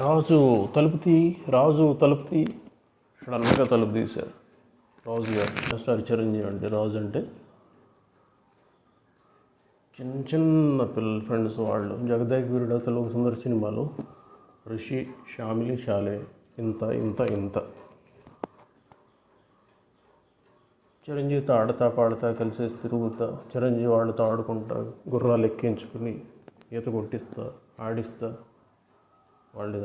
రాజు తలుపు తీ రాజు తలుపు తీ. సడన్గా తలుపు తీశారు. రాజు గారు స్టార్ చిరంజీవి అంటే రాజు అంటే చిన్న చిన్న పిల్లల ఫ్రెండ్స్ వాళ్ళు. జగదాగిరుడు తెలుగు సుందర సినిమాలో ఋషి షామిలి షాలే ఇంత ఇంత ఇంత. చిరంజీవితో ఆడతా పాడతా కలిసేసి తిరుగుతా చిరంజీవి వాళ్ళతో ఆడుకుంటా గుర్రాలు ఎక్కించుకుని ఈత కొట్టిస్తా ఆడిస్తా. వాళ్ళు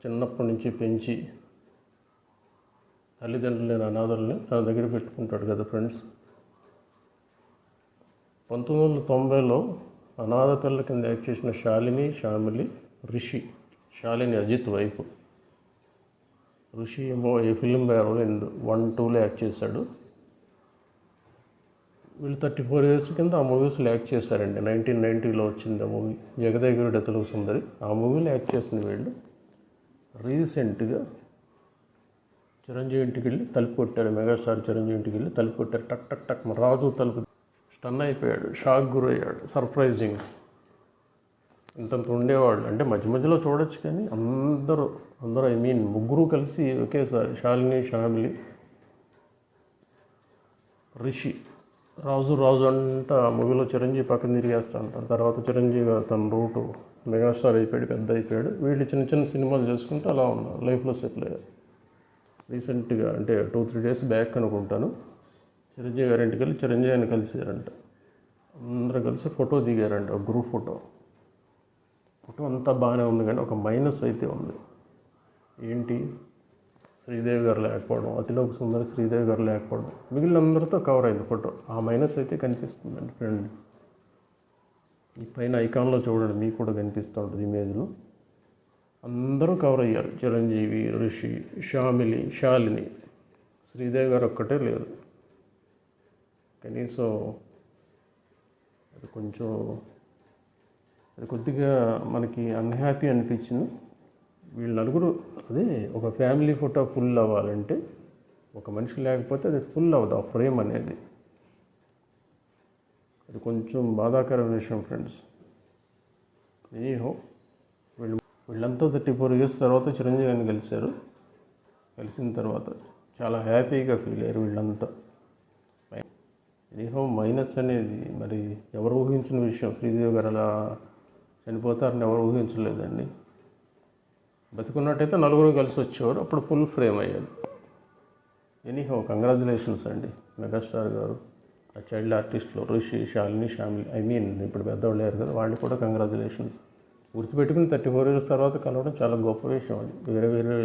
చిన్నప్పటి నుంచి పెంచి తల్లిదండ్రులు లేని అనాథల్ని తన దగ్గర పెట్టుకుంటాడు కదా ఫ్రెండ్స్. పంతొమ్మిది వందల తొంభైలో అనాథ పిల్ల కింద యాక్ట్ చేసిన శాలిని షామిలి రిషి శాలిని అజిత్ వైఫ్ ఋషి ఏమో ఏ ఫిలిం బ్యారో వన్ టూలో యాక్ట్ చేశాడు. వీళ్ళు థర్టీ ఫోర్ ఇయర్స్ కింద ఆ మూవీస్లో యాక్ట్ చేశారండి. నైన్టీన్ నైంటీలో వచ్చింది ఆ మూవీ. జగదేగురుడు తెలుగు సుందరి. ఆ మూవీలో యాక్ట్ చేసింది వీళ్ళు. రీసెంట్గా చిరంజీవి ఇంటికి వెళ్ళి తలుపు కొట్టారు. మెగాస్టార్ చిరంజీవి ఇంటికి వెళ్ళి తలుపు కొట్టారు. టక్ టక్ టక్ రాజు తలుపు స్టన్ అయిపోయాడు. షాక్ గురయ్యాడు. సర్ప్రైజింగ్. ఇంతంత ఉండేవాళ్ళు. అంటే మధ్య మధ్యలో చూడొచ్చు కానీ అందరూ అందరూ ఐ మీన్ ముగ్గురు కలిసి ఒకేసారి. శాలిని షామిలి రిషి. రాజు రాజు అంట ఆ మూవీలో చిరంజీవి పక్కన తిరిగేస్తా అంటారు. తర్వాత చిరంజీవి గారు తన రూటు మెగాస్టార్ అయిపోయాడు పెద్ద అయిపోయాడు. వీళ్ళు చిన్న చిన్న సినిమాలు చేసుకుంటూ అలా ఉన్నారు లైఫ్లో సెటిల్ అయ్యారు. రీసెంట్గా అంటే టూ త్రీ డేస్ బ్యాక్ అనుకుంటాను. చిరంజీవి గారి ఇంటికి వెళ్ళి చిరంజీవి అని కలిసారంట అందరూ కలిసి ఫోటో దిగారంట ఒక గ్రూప్ ఫోటో. ఫోటో అంతా బాగానే ఉంది కానీ ఒక మైనస్ అయితే ఉంది. ఏంటి? శ్రీదేవి గారు లేకపోవడం అతిలోక సుందరి శ్రీదేవి గారు లేకపోవడం మిగిలిన అందరితో కవర్ అయింది ఫోటో. ఆ మైనస్ అయితే కనిపిస్తుందండి ఫ్రెండ్. ఈ పైన ఐకాన్లో చూడండి మీకు కూడా కనిపిస్తూ ఉంటుంది ఇమేజ్లో అందరూ కవర్ అయ్యారు. చిరంజీవి ఋషి షామిలి శాలిని. శ్రీదేవి గారు ఒక్కటే లేదు కనీసం అది కొంచెం అది కొద్దిగా మనకి అన్హ్యాపీ అనిపించింది. వీళ్ళు నలుగురు అదే ఒక ఫ్యామిలీ ఫోటో ఫుల్ అవ్వాలంటే ఒక మనిషి లేకపోతే అది ఫుల్ అవ్వదు ఆ ఫ్రేమ్ అనేది. అది కొంచెం బాధాకరమైన విషయం ఫ్రెండ్స్. ఎనీహో వీళ్ళు వీళ్ళంతా థర్టీ ఫోర్ ఇయర్స్ తర్వాత చిరంజీవి గారిని కలిశారు కలిసిన తర్వాత చాలా హ్యాపీగా ఫీల్ అయ్యారు వీళ్ళంతా. ఎనీహో మైనస్ అనేది మరి ఎవరు ఊహించిన విషయం. శ్రీదేవి గారు అలా చనిపోతారని ఎవరు ఊహించలేదండి. బతికున్నట్టయితే నలుగురు కలిసి వచ్చేవారు. అప్పుడు ఫుల్ ఫ్రేమ్ అయ్యాడు ఎనీహో కంగ్రాచులేషన్స్ అండి. మెగాస్టార్ గారు ఆ చైల్డ్ ఆర్టిస్ట్లో రిషి షాలిని షామిలి ఐ మీన్ ఇప్పుడు పెద్దవాళ్ళు లేరు కదా వాళ్ళు కూడా కంగ్రాచులేషన్స్. గుర్తుపెట్టుకుని థర్టీ ఫోర్ ఇయర్స్ తర్వాత కలవడం చాలా గొప్ప విషయం అది వేరే వేరే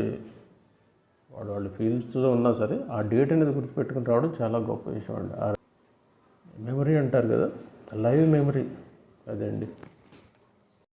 వాడు వాళ్ళ ఫీల్డ్స్లో ఉన్నా సరే ఆ డేట్ అనేది గుర్తుపెట్టుకుని రావడం చాలా గొప్ప విషయం అండి. మెమరీ అంటారు కదా లైవ్ మెమరీ అదే అండి